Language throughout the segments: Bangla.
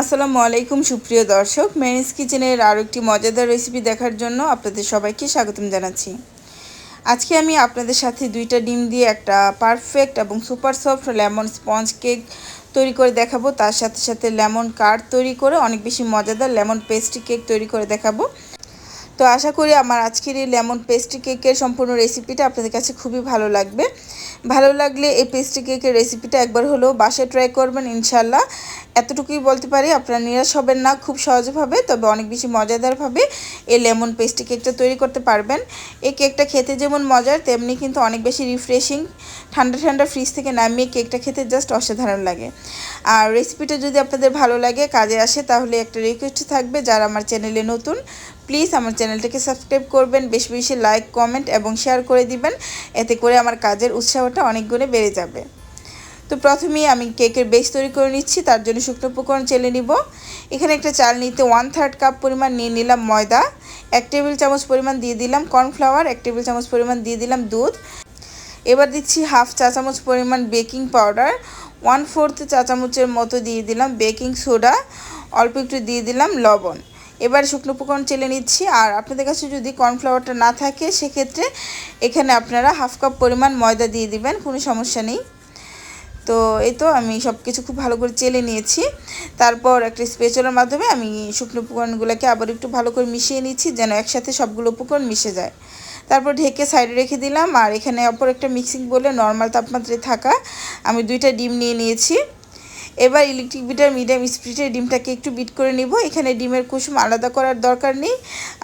আসসালামু আলাইকুম, সুপ্রিয় দর্শক। মেরিস কিচেনের আরও একটি মজাদার রেসিপি দেখার জন্য আপনাদের সবাইকে স্বাগতম জানাচ্ছি। আজকে আমি আপনাদের সাথে দুইটা ডিম দিয়ে একটা পারফেক্ট এবং super soft lemon sponge cake তৈরি করে দেখাবো। তার সাথে সাথে লেমন কার্ড তৈরি করে, অনেক বেশি মজাদার লেমন পেস্ট্রি কেক তৈরি করে দেখাবো। তো আশা করি আমার আজকের এই লেমন পেস্ট্রি কেকের সম্পূর্ণ রেসিপিটা আপনাদের কাছে খুবই ভালো লাগবে। ভালো লাগলে এই পেস্ট্রি কেকের রেসিপিটা একবার হলেও বাসায় ট্রাই করবেন ইনশাল্লাহ এতটুকুই বলতে পারি, আপনারা নিরাশ হবেন না, খুব সহজভাবে, তবে অনেক বেশি মজাদারভাবে এই লেমন পেস্ট্রি কেকটা তৈরি করতে পারবেন। এই কেকটা খেতে যেমন মজার, তেমনি কিন্তু অনেক বেশি রিফ্রেশিং, ঠান্ডা ঠান্ডা ফ্রিজ থেকে নামিয়ে কেকটা খেতে জাস্ট অসাধারণ লাগে। আর রেসিপিটা যদি আপনাদের ভালো লাগে, কাজে আসে, তাহলে একটা রিকোয়েস্ট থাকবে, যারা আমার চ্যানেলে নতুন প্লিজ আমার চ্যানেলটাকে সাবস্ক্রাইব করবেন, বেশি বেশি লাইক, কমেন্ট এবং শেয়ার করে দিবেন। এতে করে আমার কাজের উৎসাহটা অনেক গুণে বেড়ে যাবে। তো প্রথমেই আমি কেকের বেস তৈরি করে নিচ্ছি, তার জন্য শুকনো উপকরণ চেলে নিব। এখানে একটা চাল নিতে ওয়ান থার্ড কাপ পরিমাণ নিয়ে নিলাম ময়দা, এক টেবিল চামচ পরিমাণ দিয়ে দিলাম কর্নফ্লাওয়ার এক টেবিল চামচ পরিমাণ দিয়ে দিলাম দুধ। এবার দিচ্ছি হাফ চা চামচ পরিমাণ বেকিং পাউডার ওয়ান ফোর্থ চা চামচের মতো দিয়ে দিলাম বেকিং সোডা অল্প একটু দিয়ে দিলাম লবণ। এবার শুকনো উপকরণ চেলে নিচ্ছি। আর আপনাদের কাছে যদি কর্নফ্লাওয়ারটা না থাকে, সেক্ষেত্রে এখানে আপনারা হাফ কাপ পরিমাণ ময়দা দিয়ে দিবেন, কোনো সমস্যা নেই। তো এই তো আমি সব কিছু খুব ভালো করে চেলে নিয়েছি। তারপর একটা স্পেচলের মাধ্যমে আমি শুকনো উপকরণগুলোকে আবার একটু ভালো করে মিশিয়ে নিচ্ছি, যেন একসাথে সবগুলো উপকরণ মিশে যায়। তারপর ঢেকে সাইডে রেখে দিলাম। আর এখানে অপর একটা মিক্সিং বলে নর্মাল তাপমাত্রায় থাকা আমি দুইটা ডিম নিয়ে নিয়েছি। এবার ইলেকট্রিক বিটার মিডিয়াম স্পিডে ডিমটাকে একটু বিট করে নিব। এখানে ডিমের কুসুম আলাদা করার দরকার নেই।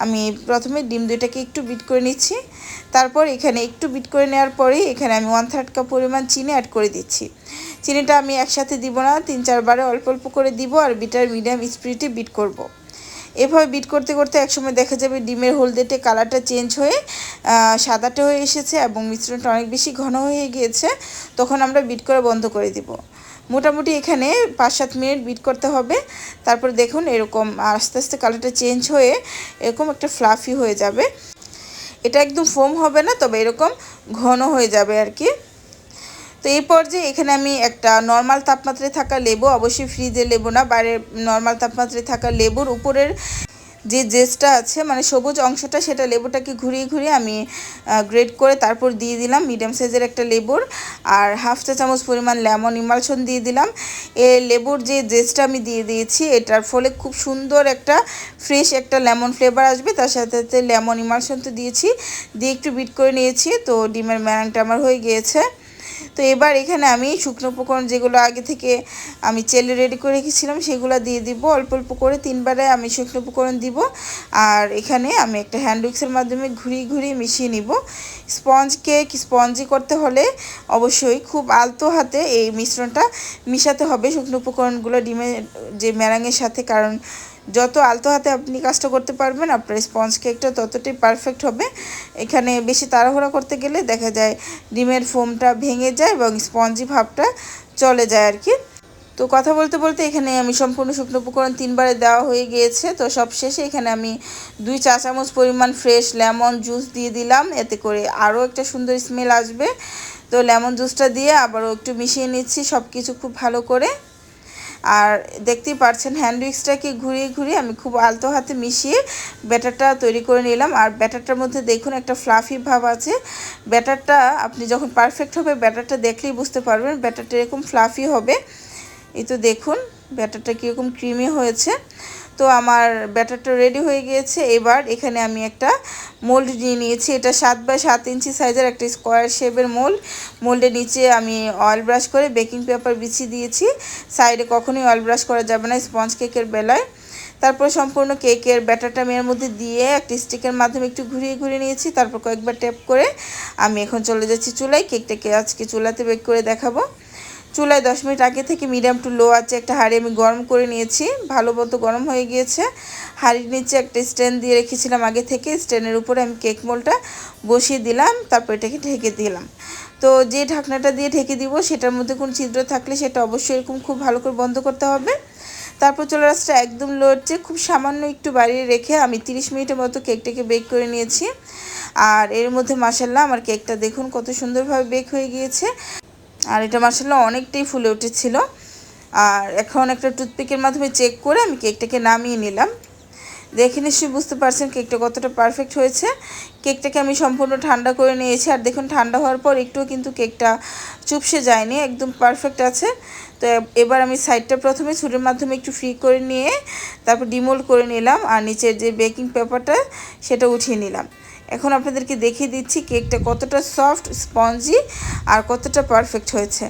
আমি প্রথমে ডিম দুইটাকে একটু বিট করে নিচ্ছি। তারপর এখানে একটু বিট করে নেওয়ার পরেই এখানে আমি ওয়ান থার্ড কাপ পরিমাণ চিনি অ্যাড করে দিচ্ছি। চিনিটা আমি একসাথে দিব না তিন চারবারে অল্প অল্প করে দিব আর বিটার মিডিয়াম স্পিডে বিট করব। এভাবে বিট করতে করতে একসময় দেখা যাবে ডিমের হলদেটে কালারটা চেঞ্জ হয়ে সাদাটে হয়ে এসেছে এবং মিশ্রণটা অনেক বেশি ঘন হয়ে গিয়েছে। তখন আমরা বিট করে বন্ধ করে দিব। মোটামুটি এখানে পাঁচ সাত মিনিট বিট করতে হবে। তারপর দেখুন এরকম আস্তে আস্তে কালারটা চেঞ্জ হয়ে এরকম একটা ফ্লাফি হয়ে যাবে। এটা একদম ফোম হবে না, তবে এরকম ঘন হয়ে যাবে আর কি তো এই পর্যায়ে এখানে আমি একটা নর্মাল তাপমাত্রায় থাকা লেবু, অবশ্যই ফ্রিজে লেবু না বাইরে নর্মাল তাপমাত্রায় থাকা লেবুর উপরের যে জেসটা আছে মানে সবুজ অংশটা, সেটা লেবুটাকে ঘুরিয়ে ঘুরিয়ে আমি গ্রেড করে তারপর দিয়ে দিলাম মিডিয়াম সাইজের একটা লেবুর। আর হাফ চা চামচ পরিমাণ লেমন ইমালশন দিয়ে দিলাম। এ লেবুর যে জেসটা আমি দিয়ে দিয়েছি, এটার ফলে খুব সুন্দর একটা ফ্রেশ একটা লেমন ফ্লেভার আসবে। তার সাথে সাথে লেমন ইমালশন তো দিয়েছি। দিয়ে একটু বিট করে নিয়েছি, তো ডিমের ম্যারাংটা আমার হয়ে গিয়েছে। তো এবার এখানে আমি শুকনো উপকরণ যেগুলো আগে থেকে আমি চেলে রেডি করে রেখেছিলাম, সেগুলো দিয়ে দিব। অল্প অল্প করে তিনবারে আমি শুকনো উপকরণ দিব। আর এখানে আমি একটা হ্যান্ড উইক্সের মাধ্যমে ঘুরিয়ে ঘুরিয়ে মিশিয়ে নিব। স্পঞ্জ কেক স্পঞ্জি করতে হলে অবশ্যই খুব আলতো হাতে এই মিশ্রণটা মিশাতে হবে। শুকনো উপকরণগুলো ডিমের যে ম্যারাঙের সাথে, কারণ যত আলতো হাতে আপনি কাজটা করতে পারবেন, আপনার স্পঞ্জ কেকটা ততটাই পারফেক্ট হবে। এখানে বেশি তাড়াহুড়া করতে গেলে দেখা যায় ডিমের ফোমটা ভেঙে যায় এবং স্পঞ্জি ভাবটা চলে যায় আর কি। তো কথা বলতে বলতে এখানে আমি সম্পূর্ণ শুকনো উপকরণ তিনবারে দেওয়া হয়ে গিয়েছে। তো সব শেষে এখানে আমি দুই চা চামচ পরিমাণ ফ্রেশ লেমন জুস দিয়ে দিলাম। এতে করে আরও একটা সুন্দর স্মেল আসবে। তো লেমন জুসটা দিয়ে আবারও একটু মিশিয়ে নিচ্ছি সব কিছু খুব ভালো করে। আর দেখতেই পাচ্ছেন হ্যান্ড উইক্সটাকে ঘুরিয়ে ঘুরিয়ে আমি খুব আলতো হাতে মিশিয়ে ব্যাটারটা তৈরি করে নিলাম। আর ব্যাটারটার মধ্যে দেখুন একটা ফ্লাফি ভাব আছে। ব্যাটারটা আপনি যখন পারফেক্ট হবে, ব্যাটারটা দেখলেই বুঝতে পারবেন ব্যাটারটা এরকম ফ্লাফি হবে। এই তো দেখুন ব্যাটারটা কীরকম ক্রিমি হয়েছে। তো আমার ব্যাটারটা রেডি হয়ে গিয়েছে। এবার এখানে আমি একটা মোল্ড নিয়ে নিয়েছি। এটা সাত বাই সাত ইঞ্চি সাইজের একটা স্কোয়ার শেপের মোল্ড মোল্ডের নিচে আমি অয়েল ব্রাশ করে বেকিং পেপার বিছিয়ে দিয়েছি। সাইডে কখনোই অয়েল ব্রাশ করা যাবে না স্পঞ্জ কেকের বেলায়। তারপর সম্পূর্ণ কেকের ব্যাটারটা আমি এর মধ্যে দিয়ে একটা স্টিকের মাধ্যমে একটু ঘুরিয়ে ঘুরিয়ে নিয়েছি। তারপর কয়েকবার ট্যাপ করে আমি এখন চলে যাচ্ছি চুলায়। কেকটাকে আজকে চুলাতে বেক করে দেখাবো। চুলায় দশ মিনিট আগে থেকে মিডিয়াম টু লো আছে একটা হাঁড়ি আমি গরম করে নিয়েছি। ভালো মতো গরম হয়ে গিয়েছে। হাঁড়ির নিচে একটা স্ট্যান্ড দিয়ে রেখেছিলাম আগে থেকে। স্ট্যান্ডের উপরে আমি কেক মোলটা বসিয়ে দিলাম, তারপর এটাকে ঢেকে দিলাম। তো যে ঢাকনাটা দিয়ে ঢেকে দিব, সেটার মধ্যে কোনো ছিদ্র থাকলে সেটা অবশ্যই এরকম খুব ভালো করে বন্ধ করতে হবে। তারপর চলে আসছে একদম লো হচ্ছে খুব সামান্য একটু বাড়িয়ে রেখে আমি 30 মিনিটের মতো কেকটাকে বেক করে নিয়েছি। আর এর মধ্যে মাসাল্লাহ আমার কেকটা দেখুন কত সুন্দরভাবে বেক হয়ে গিয়েছে। আর এটা মার্শাল্লাহ অনেকটাই ফুলে উঠেছিল। আর এখন একটা টুথপিকের মাধ্যমে চেক করে আমি কেকটাকে নামিয়ে নিলাম। দেখে নিশ্চয়ই বুঝতে পারছেন কেকটা কতটা পারফেক্ট হয়েছে। কেকটাকে আমি সম্পূর্ণ ঠান্ডা করে নিয়েছি। আর দেখুন, ঠান্ডা হওয়ার পর একটুও কিন্তু কেকটা চুপসে যায়নি, একদম পারফেক্ট আছে। তো এবার আমি সাইডটা প্রথমে ছুরির মাধ্যমে একটু ফ্রি করে নিয়ে তারপর ডিমোল্ড করে নিলাম। আর নিচের যে বেকিং পেপারটা সেটা উঠিয়ে নিলাম। এখন আপনাদেরকে দেখিয়ে দিচ্ছি কেকটা কতটা সফট, স্পঞ্জি আর কতটা পারফেক্ট হয়েছে।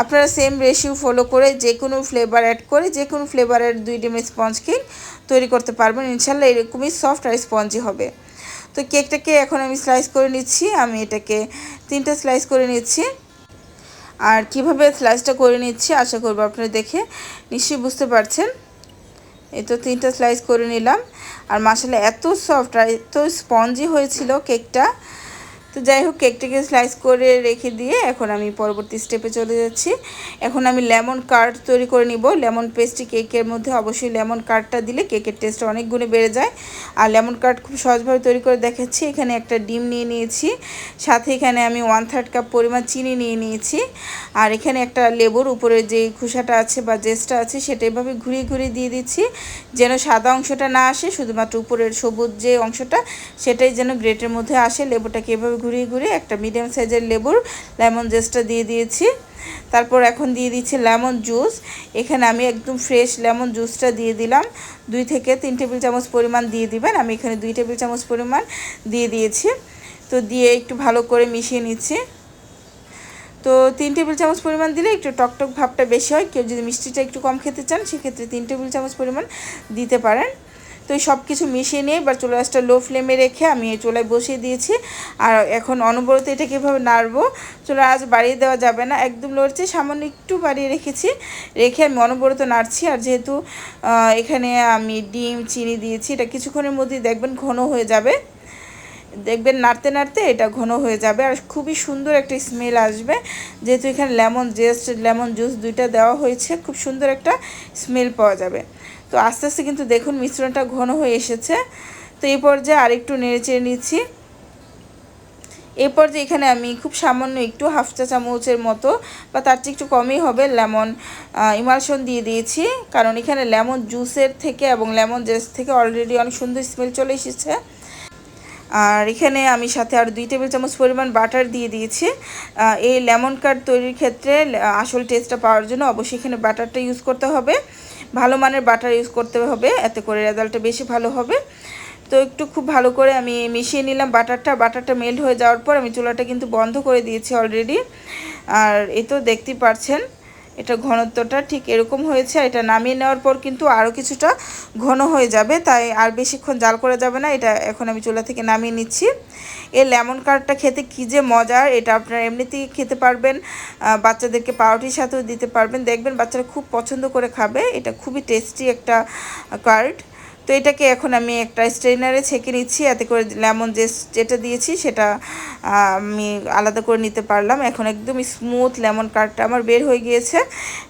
আপনারা সেম রেশিও ফলো করে যে কোনো ফ্লেভার অ্যাড করে যে কোনো ফ্লেভারের দুই ডিমের স্পঞ্জ কেক তৈরি করতে পারবেন। ইনশাল্লাহ এরকমই সফট আর স্পঞ্জি হবে। তো কেকটাকে এখন আমি স্লাইস করে নিচ্ছি। আমি এটাকে তিনটা স্লাইস করে নিচ্ছি। আর কীভাবে স্লাইসটা করে নিচ্ছি আশা করব আপনারা দেখে নিশ্চয়ই বুঝতে পারছেন। এই তো তিনটা স্লাইস করে নিলাম। আর মাসালা এত সফট আর এত স্পঞ্জি হয়েছিল কেকটা তো যাই হোক কেকটাকে স্লাইস করে রেখে দিয়ে এখন আমি পরবর্তী স্টেপে চলে যাচ্ছি। এখন আমি লেমন কার্ড তৈরি করে নিব। লেমন পেস্ট্রি কেকের মধ্যে অবশ্যই লেমন কার্ডটা দিলে কেকের টেস্ট অনেক গুণে বেড়ে যায়। আর লেমন কার্ড খুব সহজভাবে তৈরি করে দেখাচ্ছি। এখানে একটা ডিম নিয়ে নিয়েছি। সাথে এখানে আমি ওয়ান থার্ড কাপ পরিমাণ চিনি নিয়ে নিয়েছি। আর এখানে একটা লেবুর উপরে যে খোসাটা আছে বা জেসটা আছে, সেটা এভাবে ঘুরিয়ে ঘুরিয়ে দিয়ে দিচ্ছি। যেন সাদা অংশটা না আসে, শুধুমাত্র উপরের সবুজ যে অংশটা, সেটাই যেন গ্রেটের মধ্যে আসে। লেবুটাকে এভাবে ঘুরিয়ে ঘুরিয়ে একটা মিডিয়াম সাইজের লেবুর লেমন জুসটা দিয়ে দিয়েছি। তারপর এখন দিয়ে দিচ্ছি লেমন জুস এখানে আমি একদম ফ্রেশ লেমন জুসটা দিয়ে দিলাম। দুই থেকে তিন টেবিল চামচ পরিমাণ দিয়ে দিবেন। আমি এখানে দুই টেবিল চামচ পরিমাণ দিয়ে দিয়েছি। তো দিয়ে একটু ভালো করে মিশিয়ে নিচ্ছি। তো তিন টেবিল চামচ পরিমাণ দিলে একটু টকটক ভাবটা বেশি হয়। কেউ যদি মিষ্টিটা একটু কম খেতে চান, সেক্ষেত্রে তিন টেবিল চামচ পরিমাণ দিতে পারেন। তো এই সব কিছু মিশিয়ে নিয়ে এবার চুলা গাছটা লো ফ্লেমে রেখে আমি এই চুলায় বসিয়ে দিয়েছি। আর এখন অনবরত এটা কীভাবে নাড়বো, চুলা আজ বাড়িয়ে দেওয়া যাবে না। একদম লড়ছে, সামান্য একটু বাড়িয়ে রেখেছি। রেখে আমি অনবরত নাড়ছি। আর যেহেতু এখানে আমি ডিম, চিনি দিয়েছি, এটা কিছুক্ষণের মধ্যেই দেখবেন ঘন হয়ে যাবে। দেখবেন নাড়তে নাড়তে এটা ঘন হয়ে যাবে। আর খুবই সুন্দর একটা স্মেল আসবে। যেহেতু এখানে লেমন জেস্ট লেমন জুস দুইটা দেওয়া হয়েছে, খুব সুন্দর একটা স্মেল পাওয়া যাবে। তো আস্তে আস্তে কিন্তু দেখুন মিশ্রণটা ঘন হয়ে এসেছে। তো এই পর্যায়ে আরেকটু নেড়ে চেড়ে নিচ্ছি। এই পর্যায়ে এখানে আমি খুব সামান্য একটু হাফ চা চামচের মতো বা তার চেয়ে একটু কমই হবে লেমন ইমালশন দিয়ে দিয়েছি। কারণ এখানে লেমন জুসের থেকে এবং লেমন জেস থেকে অলরেডি অনেক সুন্দর স্মেল চলে এসেছে। আর এখানে আমি সাথে আর দুই টেবিল চামচ পরিমাণ বাটার দিয়ে দিয়েছি। এই লেমন কার্ড তৈরির ক্ষেত্রে আসল টেস্টটা পাওয়ার জন্য অবশ্যই এখানে বাটারটা ইউজ করতে হবে। ভালো মানের বাটার ইউজ করতে হবে, এতে করে রেজাল্টটা বেশি ভালো হবে। তো একটু খুব ভালো করে আমি মিশিয়ে নিলাম বাটারটা বাটারটা মেল্ট হয়ে যাওয়ার পর আমি চুলাটা কিন্তু বন্ধ করে দিয়েছি অলরেডি আর এ তো দেখতেই পারছেন এটা ঘনত্বটা ঠিক এরকম হয়েছে এটা নামিয়ে নেওয়ার পর কিন্তু আরও কিছুটা ঘন হয়ে যাবে, তাই আর বেশিক্ষণ জাল করা যাবে না, এটা এখন আমি চুলা থেকে নামিয়ে নিচ্ছি। এই লেমন কার্ডটা খেতে কী যে মজার, এটা আপনারা এমনিতেই খেতে পারবেন বাচ্চাদেরকে পাউরুটির সাথেও দিতে পারবেন, দেখবেন বাচ্চারা খুব পছন্দ করে খাবে, এটা খুবই টেস্টি একটা কার্ড। তো এটাকে এখন আমি একটা স্ট্রেনারে ছেঁকে নিচ্ছি, এতে করে লেমন যে যেটা দিয়েছি সেটা আমি আলাদা করে নিতে পারলাম। এখন একদম স্মুথ লেমন কার্ডটা আমার বের হয়ে গিয়েছে।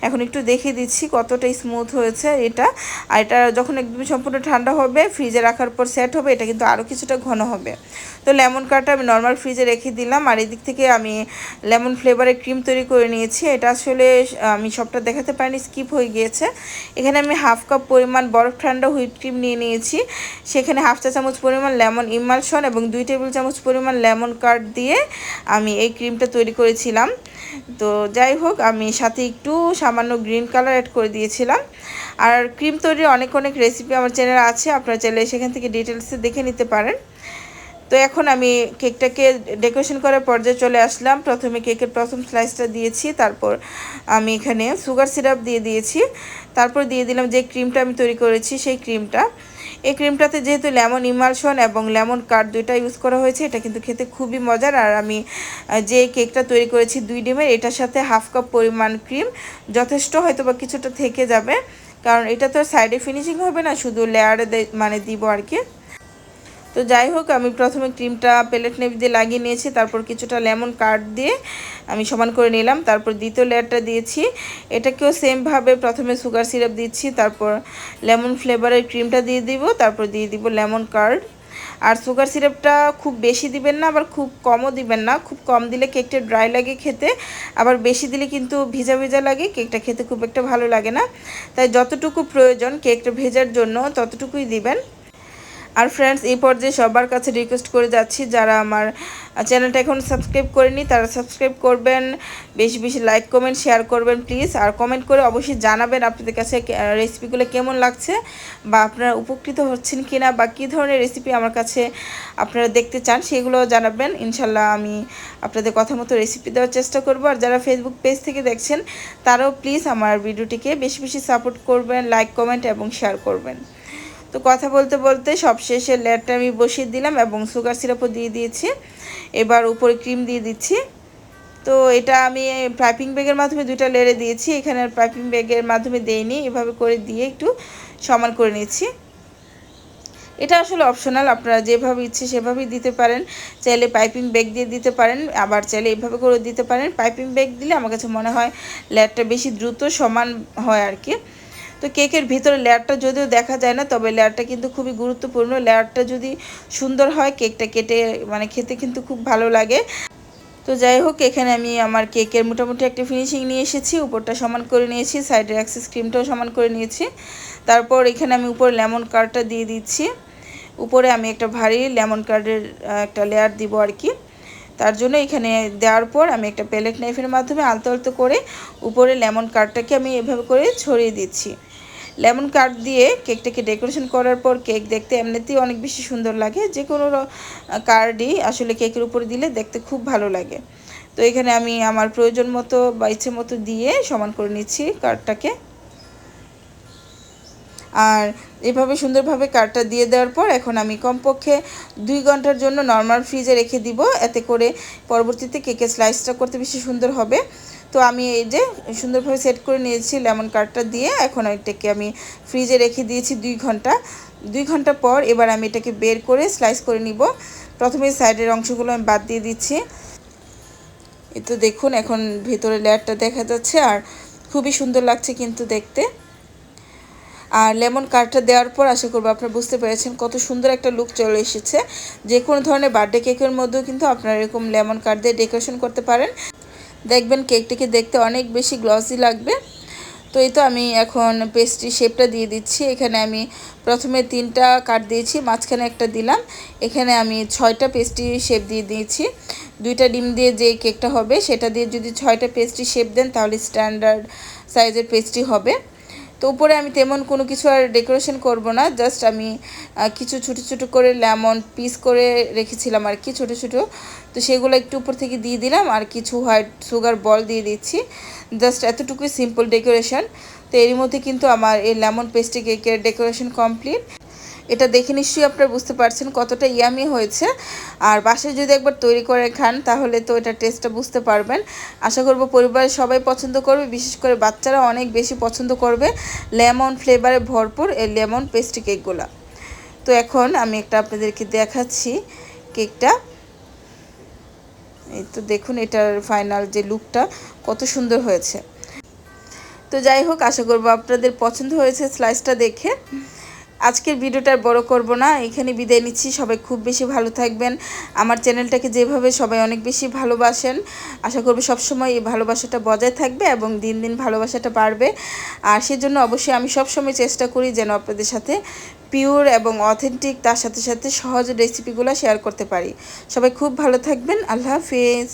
এখন একটু দেখে দিচ্ছি কতটা স্মুথ হয়েছে এটা। আর এটা যখন একদম সম্পূর্ণ ঠান্ডা হবে, ফ্রিজে রাখার পর সেট হবে, এটা কিন্তু আরও কিছুটা ঘন হবে। তো লেমন কার্ডটা আমি নর্মাল ফ্রিজে রেখে দিলাম। আর এদিক থেকে আমি লেমন ফ্লেভারের ক্রিম তৈরি করে নিয়েছি। এটা আসলে, আমি সবটা দেখাতে পারিনি স্কিপ হয়ে গিয়েছে। এখানে আমি হাফ কাপ পরিমাণ বরফ ঠান্ডা হুইপ ক্রিম নিয়ে নিয়েছি। সেখানে হাফ চা চামচ পরিমাণ লেমন ইমালশন এবং দুই টেবিল চামচ পরিমাণ লেমন কার্ড দিয়ে আমি এই ক্রিমটা তৈরি করেছিলাম। তো যাই হোক, আমি সাথে একটু সামান্য গ্রিন কালার অ্যাড করে দিয়েছিলাম। আর ক্রিম তৈরির অনেক অনেক রেসিপি আমার চ্যানেলে আছে। আপনারা চাইলে সেখান থেকে ডিটেলসে দেখে নিতে পারেন। তো এখন আমি কেকটাকে ডেকোরেশন করার পর্যায়ে চলে আসলাম। প্রথমে কেকের প্রথম স্লাইসটা দিয়েছি, তারপর আমি এখানে সুগার সিরাপ দিয়ে দিয়েছি। তারপর দিয়ে দিলাম যে ক্রিমটা আমি তৈরি করেছি, সেই ক্রিমটা এই ক্রিমটাতে যেহেতু লেমন ইমালশন এবং লেমন কার্ড দুইটা ইউজ করা হয়েছে, এটা কিন্তু খেতে খুবই মজার। আর আমি যে কেকটা তৈরি করেছি দুই ডিমের, এটার সাথে হাফ কাপ পরিমাণ ক্রিম যথেষ্ট হয়তো বা কিছুটা থেকে যাবে, কারণ এটা তো সাইডে ফিনিশিং হবে না, শুধু লেয়ারে মানে দিব আর কি। তো যাই হোক, আমি প্রথমে ক্রিমটা প্লেট নেপ দিয়ে লাগিয়ে নিয়েছি, তারপর কিছুটা লেমন কাট দিয়ে আমি সমান করে নিলাম, তারপর দ্বিতীয় লেয়ারটা দিয়েছি। এটাকেও সেমভাবে প্রথমে সুগার সিরাপ দিচ্ছি, তারপর লেমন ফ্লেভারের ক্রিমটা দিয়ে দিব, তারপর দিয়ে দিব লেমন কার্ড। আর সুগার সিরাপটা খুব বেশি দিবেন না, আবার খুব কমও দিবেন না, খুব কম দিলে কেকটা ড্রাই লাগে খেতে, আবার বেশি দিলে কিন্তু ভিজা ভিজা লাগে, কেকটা খেতে খুব একটা ভালো লাগে না। তাই যতটুকু প্রয়োজন কেকটা ভেজার জন্য ততটুকুই দিবেন। আর ফ্রেন্ডস এই পর্যায়ে সবার কাছে রিকোয়েস্ট করে যাচ্ছি, যারা আমার চ্যানেলটা এখন সাবস্ক্রাইব করেনি, তারা সাবস্ক্রাইব করবেন, বেশি বেশি লাইক কমেন্ট শেয়ার করবেন প্লিজ আর কমেন্ট করে অবশ্যই জানাবেন আপনাদের কাছে রেসিপিগুলো কেমন লাগছে, বা আপনারা উপকৃত হচ্ছেন কি না বা কী ধরনের রেসিপি আমার কাছে আপনারা দেখতে চান সেগুলো জানাবেন। ইনশাল্লাহ আমি আপনাদের কথা মতো রেসিপি দেওয়ার চেষ্টা করব। আর যারা ফেসবুক পেজ থেকে দেখছেন, তারাও প্লিজ আমার ভিডিওটিকে বেশি বেশি সাপোর্ট করবেন লাইক কমেন্ট এবং শেয়ার করবেন। তো কথা বলতে বলতে সবশেষে লেয়ারটা আমি বসিয়ে দিলাম এবং সুগার সিরাপও দিয়ে দিয়েছি। এবার উপরে ক্রিম দিয়ে দিচ্ছি। তো এটা আমি পাইপিং ব্যাগের মাধ্যমে দুইটা লেয়ারে দিয়েছি। এখানে পাইপিং ব্যাগের মাধ্যমে দেইনি। এভাবে করে দিয়ে একটু সমান করে নিচ্ছি। এটা আসলে অপশনাল আপনারা যেভাবে ইচ্ছে সেভাবেই দিতে পারেন। চাইলে পাইপিং ব্যাগ দিয়ে দিতে পারেন। আবার চাইলে এভাবে করে দিতে পারেন। পাইপিং ব্যাগ দিলে আমার কাছে মনে হয় লেয়ারটা বেশি দ্রুত সমান হয় আর কি। তো কেকের ভিতরে লেয়ারটা যদিও দেখা যায় না, তবে লেয়ারটা কিন্তু খুবই গুরুত্বপূর্ণ। লেয়ারটা যদি সুন্দর হয়, কেকটা কেটে মানে খেতে কিন্তু খুব ভালো লাগে। তো যাই হোক, এখানে আমি আমার কেকের মোটামুটি একটা ফিনিশিং নিয়ে এসেছি। উপরটা সমান করে নিয়েছি সাইডের অ্যাক্সেস ক্রিমটাও সমান করে নিয়েছি। তারপর এখানে আমি উপরে লেমন কার্ডটা দিয়ে দিচ্ছি। উপরে আমি একটা ভারী লেমন কার্ডের একটা লেয়ার দিব আর কি। তার জন্য এখানে দেওয়ার পর আমি একটা প্যালেট নাইফের মাধ্যমে আলতো আলতো করে উপরে লেমন কার্ডটাকে আমি এভাবে করে ছড়িয়ে দিচ্ছি। লেমন কার্ড দিয়ে কেকটাকে ডেকোরেশন করার পর কেক দেখতে এমনিতেই অনেক বেশি সুন্দর লাগে। যে কোনো কার্ডই আসলে কেকের উপরে দিলে দেখতে খুব ভালো লাগে। তো এখানে আমি আমার প্রয়োজন মতো বা ইচ্ছে মতো দিয়ে সমান করে নিচ্ছি কার্ডটাকে। আর এভাবে সুন্দরভাবে কার্ডটা দিয়ে দেওয়ার পর এখন আমি কমপক্ষে দুই ঘণ্টার জন্য নর্মাল ফ্রিজে রেখে দিব। এতে করে পরবর্তীতে কেকের স্লাইসটা করতে বেশি সুন্দর হবে। তো আমি এই যে সুন্দরভাবে সেট করে নিয়েছি লেমন কার্ডটা দিয়ে। এখন এটাকে আমি ফ্রিজে রেখে দিয়েছি দুই ঘণ্টা। দুই ঘণ্টা পর এবার আমি এটাকে বের করে স্লাইস করে নিব। প্রথমে সাইডের অংশগুলো আমি বাদ দিয়ে দিচ্ছি। এ তো দেখুন, এখন ভেতরে লেয়ারটা দেখা যাচ্ছে আর খুবই সুন্দর লাগছে কিন্তু দেখতে। আর লেমন কার্ডটা দেওয়ার পর আশা করব আপনারা বুঝতে পেরেছেন কত সুন্দর একটা লুক চলে এসেছে। যে কোনো ধরনের বার্থডে কেকের মধ্যেও কিন্তু আপনারা এরকম লেমন কার্ড দিয়ে ডেকোরেশন করতে পারেন। দেখবেন কেকটিকে দেখতে অনেক বেশি গ্লসি লাগবে। তো এই তো আমি এখন পেস্ট্রি শেপটা দিয়ে দিচ্ছি। এখানে আমি প্রথমে তিনটা কাট দিয়েছি, মাঝখানে একটা দিলাম। এখানে আমি ছয়টা পেস্ট্রি শেপ দিয়ে দিয়েছি। দুইটা ডিম দিয়ে যে কেকটা হবে, সেটা দিয়ে যদি ছয়টা পেস্ট্রি শেপ দেন, তাহলে স্ট্যান্ডার্ড সাইজের পেস্ট্রি হবে। তো উপরে আমি তেমন কোনো কিছু আর ডেকোরেশন করব না জাস্ট আমি কিছু ছোটো ছোটো করে লেমন পিস করে রেখেছিলাম আর কি ছোটো ছোটো। তো সেগুলো একটু উপর থেকে দিয়ে দিলাম আর কিছু হোয়াইট সুগার বল দিয়ে দিচ্ছি। জাস্ট এতটুকুই সিম্পল ডেকোরেশন তো এরই মধ্যে কিন্তু আমার এই লেমন পেস্টি কেকের ডেকোরেশন কমপ্লিট এটা দেখে নিশ্চয়ই আপনারা বুঝতে পারছেন কতটা ইয়ামি হয়েছে। আর বাসায় যদি একবার তৈরি করে খান, তাহলে তো এটা টেস্টটা বুঝতে পারবেন। আশা করব পরিবারের সবাই পছন্দ করবে, বিশেষ করে বাচ্চারা অনেক বেশি পছন্দ করবে। লেমন ফ্লেভারে ভরপুর এই লেমন পেস্ট্রি কেকগুলো। তো এখন আমি একটা আপনাদেরকে দেখাচ্ছি কেকটা। এই তো দেখুন, এটার ফাইনাল যে লুকটা কত সুন্দর হয়েছে। তো যাই হোক, আশা করব আপনাদের পছন্দ হয়েছে স্লাইসটা দেখে। আজকের ভিডিওটা বড় করব না। এখানে বিদায় নিচ্ছি। সবাই খুব বেশি ভালো থাকবেন। আমার চ্যানেলটাকে যেভাবে সবাই অনেক বেশি ভালোবাসেন, আশা করব সবসময় এই ভালোবাসাটা বজায় থাকবে এবং দিন দিন ভালোবাসাটা বাড়বে। আর সেজন্য অবশ্যই আমি সবসময় চেষ্টা করি যেন আপনাদের সাথে পিওর এবং অথেন্টিক, তার সাথে সাথে সহজ রেসিপিগুলো শেয়ার করতে পারি। সবাই খুব ভালো থাকবেন। আল্লাহ হাফিজ।